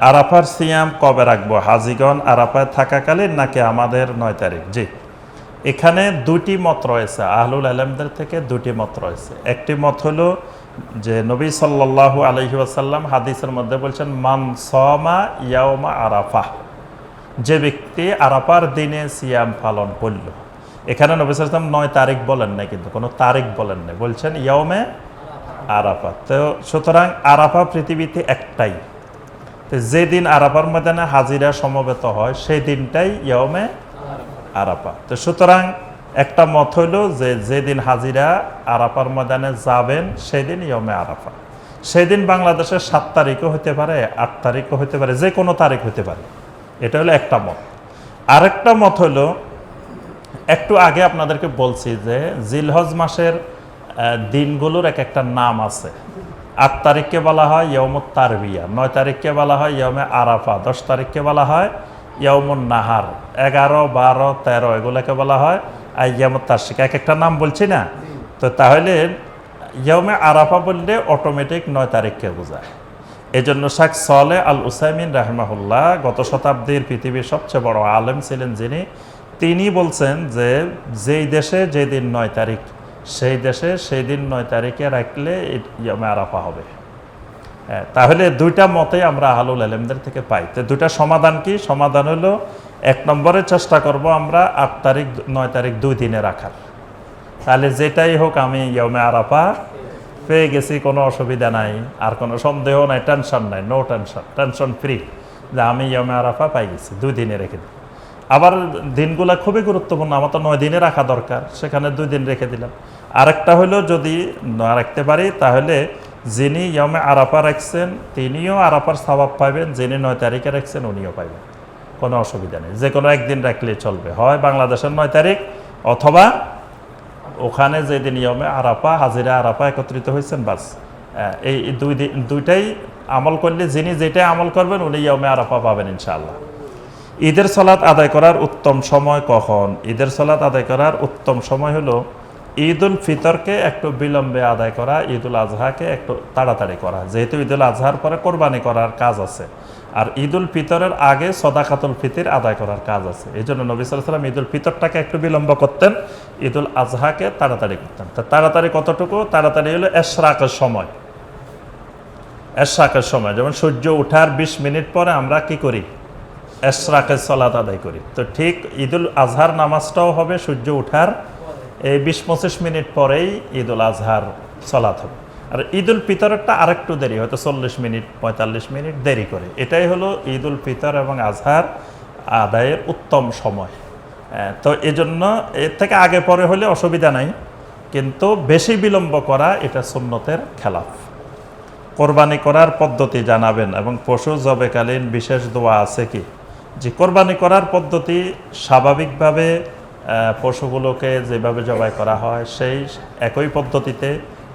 আরাফার সিয়াম কবে রাখব? হাজিগণ আরাফায় থাকাকালীন নাকি আমাদের নয় তারিখ? জি। এখানে দুটি মত রয়েছে। আহলুল আলমদের থেকে দুটি মত রয়েছে। একটি মত হলো যে নবী সাল্লাল্লাহু আলহি আসাল্লাম হাদিসের মধ্যে বলছেন, মান সমা ইয়াওমা আরাফা। যে ব্যক্তি আরাফার দিনে সিয়াম পালন করল। এখানে নবী সাল্লাম নয় তারিখ বলেন না কিন্তু কোনো তারিখ বলেন না বলছেন ইয়মে আরাফা। তো সুতরাং আরাফা পৃথিবীতে একটাই। যেদিন আরাফার ময়দানে হাজিরা সমবেত হয়, সেই দিনটাই ইয়মে আরাফা। তো সুতরাং একটা মত হইল যে যেদিন হাজিরা আরাফার ময়দানে যাবেন, সেদিন ইয়মে আরাফা। সেদিন বাংলাদেশের সাত তারিখও হতে পারে, আট তারিখও হতে পারে, যে কোনো তারিখ হতে পারে। এটা হলো একটা মত। আরেকটা মত হলো একটু আগে আপনাদেরকে বলছি যে জিলহজ মাসের দিনগুলোর এক একটা নাম আছে। আট তারিখকে বলা হয় ইয়মত তারবিয়া, নয় তারিখকে বলা হয় ইয়মে আরাফা, দশ তারিখকে বলা হয় ইয়মুন নাহার, এগারো, বারো, তেরো, এগুলোকে বলা হয় আর ইয়মত তার্শিক। এক একটা নাম বলছি না? তো তাহলে ইয়মে আরাফা বললে অটোমেটিক নয় তারিখকে বোঝায়। এজন্য শাক সলে আল উসাইমিন রাহমাহুল্লাহ গত শতাব্দীর পৃথিবীর সবচেয়ে বড় আলেম ছিলেন যিনি। তিনি বলছেন যে যেই দেশে যেদিন নয় তারিখ সেই দেশে সেই দিন নয় তারিখে রাখলে আরাফা হবে। হ্যাঁ, তাহলে দুইটা মতে আমরা আহলুল আলমদের থেকে পাই। তো দুইটা সমাধান কি? সমাধান হলো এক নম্বরে চেষ্টা করব আমরা আট তারিখ নয় তারিখ দুই দিনে রাখার। তাহলে যেটাই হোক আমি ইয়মে আরাফা পেয়ে গেছি কোনো অসুবিধা নাই আর কোনো সন্দেহ নাই টেনশন নাই নো টেনশন টেনশন ফ্রি যে আমি ইয়মে আরাফা পাই গেছি দুই দিনে রেখে দিই। আবার দিনগুলো খুবই গুরুত্বপূর্ণ, আমার তো নয় দিনে রাখা দরকার, সেখানে দুই দিন রেখে দিলাম। আরেকটা হলো যদি না রাখতে পারি, তাহলে যিনি ইয়মে আরাপা রাখছেন, তিনিও আরাফার স্বভাব পাবেন যিনি নয় তারিখে রাখছেন, উনিও পাইবেন। কোনো অসুবিধা নেই, যে কোনো একদিন রাখলে চলবে। হয় বাংলাদেশের নয় তারিখ, অথবা ওখানে যেদিন নিয়মে আরাফা, হাজিরা আরাফা একত্রিত হয়েছেন, বাস। এই দুই দিন, দুইটাই আমল করলে যিনি যেটাই আমল করবেন, উনি ইয়মে আরাফা পাবেন, ইনশাআল্লাহ। ঈদের সলাৎ আদায় করার উত্তম সময় কখন? ঈদের সলাৎ আদায় করার উত্তম সময় হলো ঈদ উল ফিতরকে একটু বিলম্বে আদায় করা ঈদ উল আজহাকে একটু তাড়াতাড়ি করা। যেহেতু ঈদ উল আজহার পরে কোরবানি করার কাজ আছে, আর ঈদ উল ফিতরের আগে সদাকাতুল ফিতির আদায় করার কাজ আছে। এই জন্য নবী সাল্লাম ঈদ উল ফিতরটাকে একটু বিলম্ব করতেন ঈদ উল আজহাকে তাড়াতাড়ি করতেন। তা তাড়াতাড়ি কতটুকু? তাড়াতাড়ি হলো এশরাকের সময়। এশরাকের সময়, যেমন সূর্য ওঠার বিশ মিনিট পরে আমরা কি করি? এশরাকের সলাত আদায় করি। তো ঠিক ঈদুল আজহার নামাজটাও হবে, সূর্য ওঠার এই বিশ পঁচিশ মিনিট পরেই ঈদুল আজহার সলাত হবে। আর ঈদুল ফিতরেরটা আরেকটু দেরি, হয়তো চল্লিশ মিনিট, পঁয়তাল্লিশ মিনিট দেরি করে। এটাই হলো ঈদুল ফিতর এবং আজহার আদায়ের উত্তম সময়। তো এজন্য এর থেকে আগে পরে হলে অসুবিধা নাই, কিন্তু বেশি বিলম্ব করা এটা সুন্নতের খেলাফ। কোরবানি করার পদ্ধতি জানাবেন এবং পশু জবেকালীন বিশেষ দোয়া আছে কি? যে কোরবানি করার পদ্ধতি স্বাভাবিকভাবে পশুগুলোকে যেভাবে জবাই করা হয়, সেই একই পদ্ধতিতে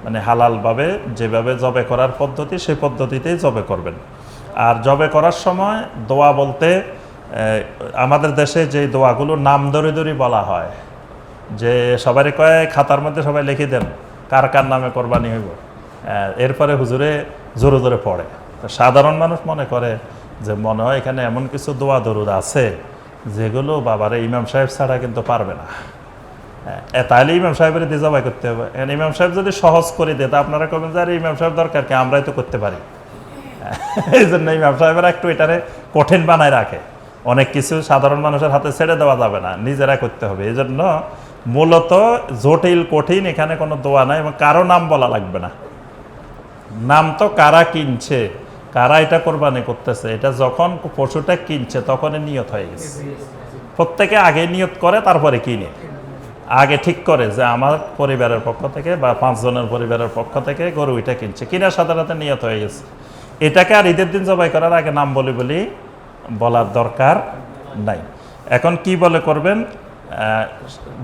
মানে হালালভাবে যেভাবে জবে করার পদ্ধতি, সেই পদ্ধতিতেই জবে করবেন। আর জবে করার সময় দোয়া বলতে আমাদের দেশে যে দোয়াগুলো নাম ধরে ধরে বলা হয়, যে সবারই কয়, খাতার মধ্যে সবাই লিখে দেন, কার কার নামে কোরবানি হইব। এরপরে হুজুরে জোরে জোরে পড়ে। সাধারণ মানুষ মনে করে যে মনে হয় এখানে এমন কিছু দোয়া দরুদ আছে, যেগুলো বাবারে ইমাম সাহেব ছাড়া কিন্তু পারবে না। তাহলে ইমাম সাহেবের দিয়ে জবাই করতে হবে। ইমাম সাহেব যদি সহজ করে দেয়, তা আপনারা করবেন যে, আরে, ইমাম সাহেব দরকার কি? আমরাই তো করতে পারি। এই জন্য ইমাম সাহেবেরা একটু এটারে কঠিন বানায় রাখে। অনেক কিছু সাধারণ মানুষের হাতে ছেড়ে দেওয়া যাবে না, নিজেরা করতে হবে। এই জন্য মূলত জটিল, কঠিন এখানে কোনো দোয়া নাই এবং কারও নাম বলা লাগবে না। নাম তো কারা কিনছে? কারা এটা কোরবানি করতেছে? এটা যখন পশুটা কিনছে, তখনই নিয়ত হয়ে গেছে। প্রত্যেকে আগে নিয়ত করে, তারপরে কিনে। আগে ঠিক করে যে আমার পরিবারের পক্ষ থেকে বা পাঁচজনের পরিবারের পক্ষ থেকে গরু এটা কিনছে। সাথে সাথে নিয়ত হয়ে গেছে। এটাকে আর ঈদের দিন জবাই করার আগে নাম বলি বলি বলার দরকার নাই। এখন কি বলে করবেন?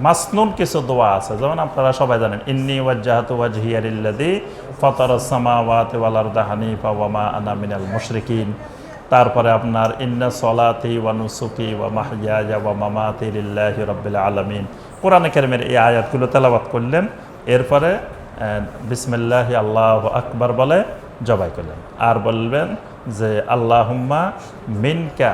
মাসনুন কিছু দোয়া আছে, যেমন আপনারা সবাই জানেন, ইন্নি ওয়াজ্জাহাতু ওয়াজহিয়ারিল্লাযী ফাতারাস সামাওয়াতি ওয়াল আরদা হানিফা ওয়া মা আনা মিনাল মুশরিকিন। তারপরে আপনার, ইন্না সলাতি ওয়া নুসুকি ওয়া মাহইয়ায়া ওয়া মামাতি লিল্লাহি রাব্বিল আলামিন। কোরআনে কারিমের এই আয়াতগুলো তেলাওয়াত করলেন, এরপরে বিসমিল্লাহি আল্লাহু আকবার বলে জবাই করলেন। আর বলবেন যে, আল্লাহুম্মা মিনকা।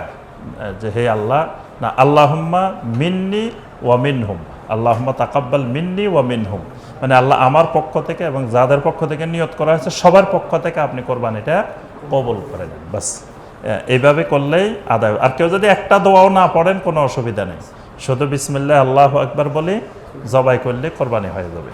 যে, হে আল্লাহ না, আল্লাহুম্মা মিন্নি ওয়া মিনহুম। আল্লাহুম্মা তাকাব্বাল মিন্নি ওয়া মিনহুম। মানে আল্লাহ আমার পক্ষ থেকে এবং যাদের পক্ষ থেকে নিয়ত করা হয়েছে, সবার পক্ষ থেকে আপনি কোরবানিটা কবল করে নেন বাস এইভাবে করলেই আদায়। আর কেউ যদি একটা দোয়াও না পড়েন, কোনো অসুবিধা নেই। শুধু বিসমিল্লাহ, আল্লাহ একবার বলে, জবাই করলে কোরবানি হয়ে যাবে।